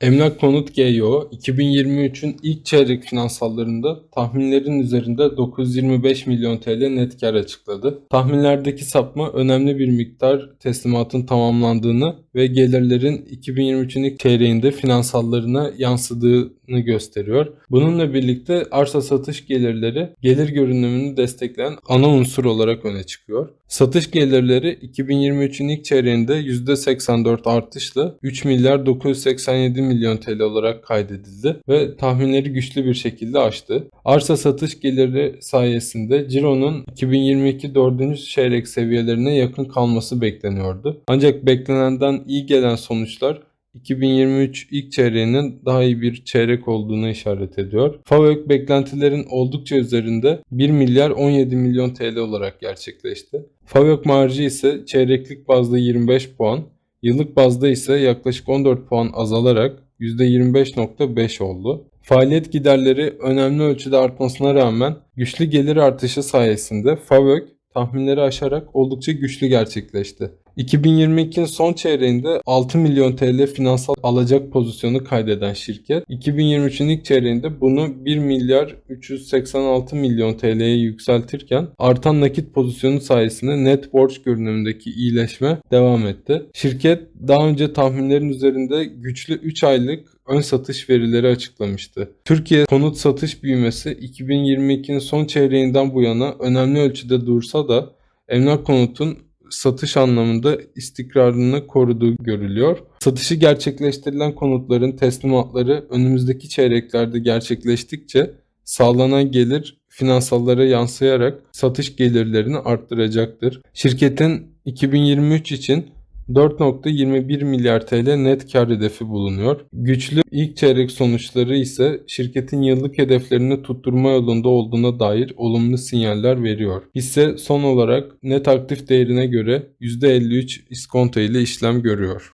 Emlak Konut GYO 2023'ün ilk çeyrek finansallarında tahminlerin üzerinde 925 milyon TL net kar açıkladı. Tahminlerdeki sapma önemli bir miktar teslimatın tamamlandığını ve gelirlerin 2023'ün ilk çeyreğinde finansallarına yansıdığını gösteriyor. Bununla birlikte arsa satış gelirleri gelir görünümünü destekleyen ana unsur olarak öne çıkıyor. Satış gelirleri 2023'ün ilk çeyreğinde %84 artışla 3 milyar 987 milyon TL olarak kaydedildi ve tahminleri güçlü bir şekilde aştı. Arsa satış geliri sayesinde Ciro'nun 2022 4. çeyrek seviyelerine yakın kalması bekleniyordu. Ancak beklenenden iyi gelen sonuçlar 2023 ilk çeyreğinin daha iyi bir çeyrek olduğunu işaret ediyor. FAVÖK beklentilerin oldukça üzerinde 1 milyar 17 milyon TL olarak gerçekleşti. FAVÖK marjı ise çeyreklik bazda 25 puan, yıllık bazda ise yaklaşık 14 puan azalarak %25.5 oldu. Faaliyet giderleri önemli ölçüde artmasına rağmen güçlü gelir artışı sayesinde FAVÖK tahminleri aşarak oldukça güçlü gerçekleşti. 2022'nin son çeyreğinde 6 milyon TL finansal alacak pozisyonu kaydeden şirket 2023'ün ilk çeyreğinde bunu 1 milyar 386 milyon TL'ye yükseltirken artan nakit pozisyonu sayesinde net borç görünümündeki iyileşme devam etti. Şirket daha önce tahminlerin üzerinde güçlü 3 aylık ön satış verileri açıklamıştı. Türkiye konut satış büyümesi 2022'nin son çeyreğinden bu yana önemli ölçüde dursa da emlak konutun satış anlamında istikrarını koruduğu görülüyor. Satışı gerçekleştirilen konutların teslimatları önümüzdeki çeyreklerde gerçekleştikçe sağlanan gelir finansallara yansıyarak satış gelirlerini arttıracaktır. Şirketin 2023 için 4.21 milyar TL net kar hedefi bulunuyor. Güçlü ilk çeyrek sonuçları ise şirketin yıllık hedeflerini tutturma yolunda olduğuna dair olumlu sinyaller veriyor. Hisse son olarak net aktif değerine göre %53 iskonto ile işlem görüyor.